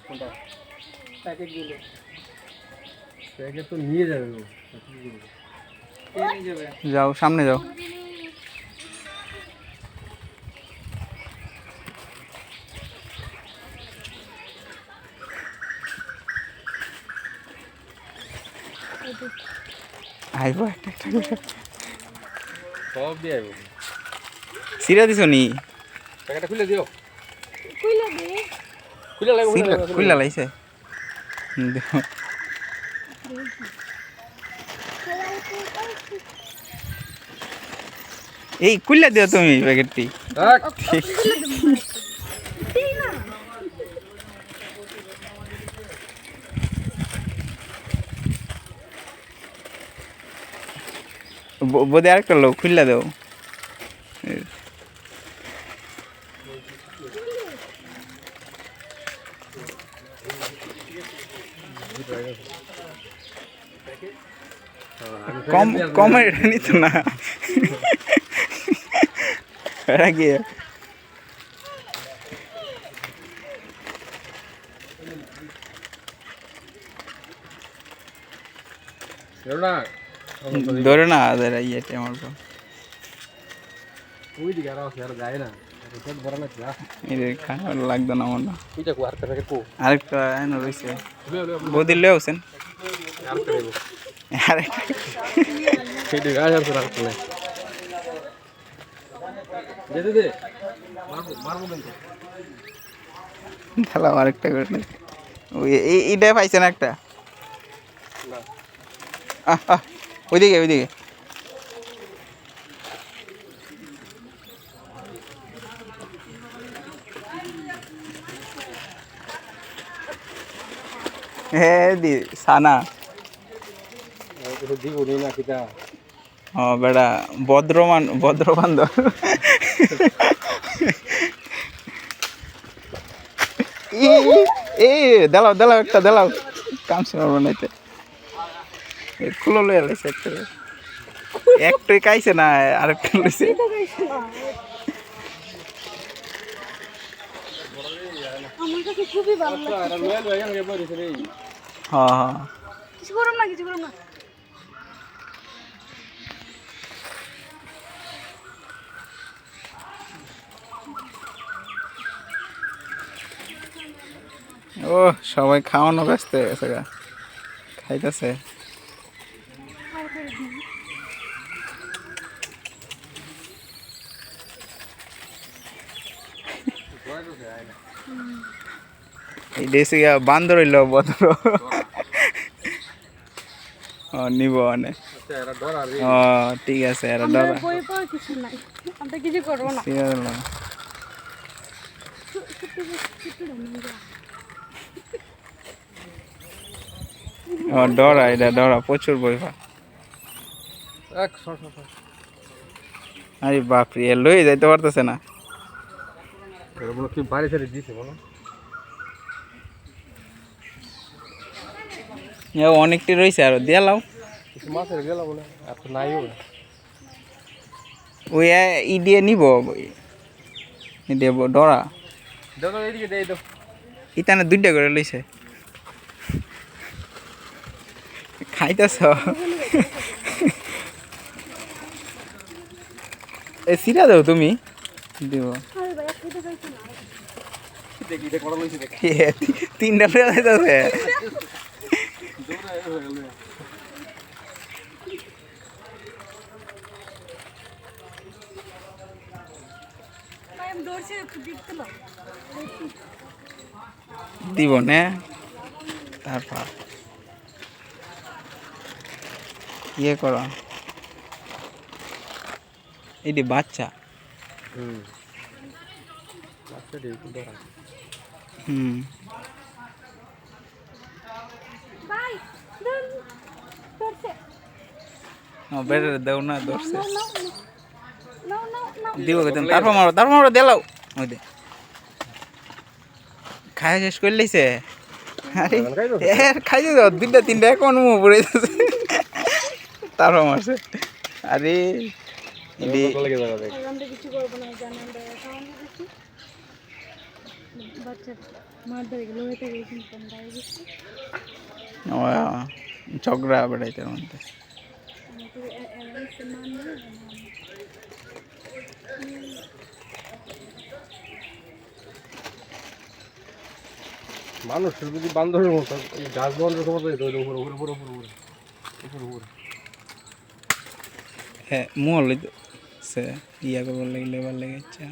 কোনটা প্যাকেটগুলো প্যাকেট তো নিয়ে যাবে ও। কে নিয়ে যাবে যাও, সামনে যাও আইবো একটা একটা করে সব দিয়ে আইবো। সিরা দিছ নি? প্যাকেটটা খুলে দিও। খুলে দে। খুলে লাগবে খুলে লাইছে এই কুল্লা দিও তুমি প্যাকেটটি। বোধে আরেকটা লোক খুললা দেও। কম কম এটা নিত না। এটা কি? ধরে না আদের ইয়েতে আমার উপর। ওই দিকে আর আছে আর যায় না। লাগতো না আমার না আরেকটা প্যাকেট কো। আরেকটা এনে রয়েছে। খুলে লও আছেন? দেবো আরেকটা। করে নে। ওই এই এইটা পাইছেন একটা? না। আহ আহ। ওইদিকে ওইদিকে। হ্যাঁ দি, সানা। ও বেড়া ভদ্রমান, ভদ্রবান্ধব। এই দেলাও দেলাও একটা দেলাও কাম মারবো নাইতে। খুলো লয়ে লাইছে একটা। একটাই কাইছে না আরেকটা লইছে। রে। হ্যাঁ হ্যাঁ। কিছু করুন না কিছু করুন না। ও সবাই খাওয়ানো ব্যস্ত হয়ে গেছে খাইতেছে। এই দেশে গিয়া বান্দর হইল বদর ও নিব অনেক আচ্ছা এরা ডর আর ও ঠিক আছে এরা আমরা ডরা বই পাওয়া কিছু নাই আমরা কিছু করব না ঠিক আছে না। ও ডরা এটা ডরা প্রচুর বই পা এক সর সর সর আরে বাপরে এ লই যাইতে পারতেছে না এরা বলো কি বাড়ি ছেড়ে দিছে বলো? অনেকটি রয়েছে আর দিয়া লাও। কিছু মাছের গেল বলে আর তো নাই ওই ই দিয়ে নিব ডরা। ইতানে দুইটা করে লইছে। খাইতেছ? এ সিরা দাও তুমি। দিব। তিনটা ফেরা যাইতেছে হয়ে দিব নে। তারপর। ইয়ে করো। এটি বাচ্চা। হুম। হুম বেড়ে দেও না ধরছে দিব কিন্তু তারপর মারো তারপর মারো দেলাও ওই দে খাওয়া শেষ করে লইছে আরে এখন? এর খাইছে দুইটা তিনটা কোন মুখ পড়ে যাচ্ছে তারপর মারছে আরে জানি আমরা সামনে দিচ্ছি বাচ্চা মার ধরে গেলো হয়ে থেকে কিন্তু দাঁড়িয়ে গেছি ও, ঝগড়া বেড়াইতে মধ্যে মানুষের যদি বান্ধবের মতো গাছ বন্ধের ক্ষমতা উপরে উপরে উপরে উপরে উপরে উপরে উপরে। হ্যাঁ মহল সে ইয়া করবার লাগলে এবার লেগেছে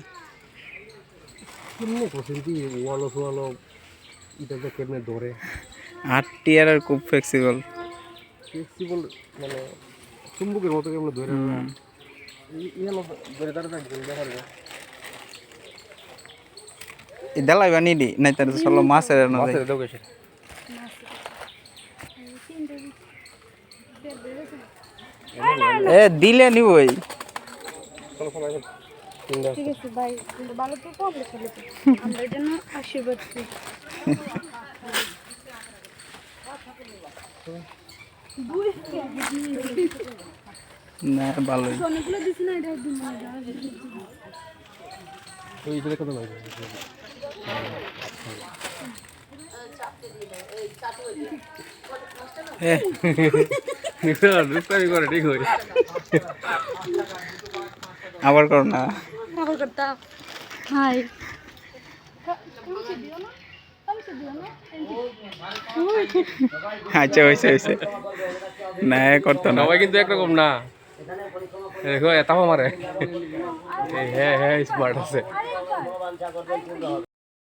কেমনে করছেন? কি ওয়ালো সোয়ালো এটাতে কেমনে ধরে? আট টিয়ার আর খুব ফ্লেক্সিবল ফ্লেক্সিবল মানে চুম্বকের মতো কেমনে ধরে? ইয়ে ধরে থাকবে ঠিক আছে ভাই কিন্তু ভালো তো কমলে খেলে আমরা এই জন্য আশীর্বাদ করি না ভালোই। অনেকগুলো দিছি না এটা দিন তো এই কত লাগে এ দুষ্টামি করে ঠিক হয়ে আবার করো না। করতাম হাই কমছে দিও না কমছে দিও না আচ্ছা হয়েছে হয়েছে না করতো না। সবাই কিন্তু একরকম না। দেখো এটাও মারে হ্যাঁ হ্যাঁ স্মার্ট আছে।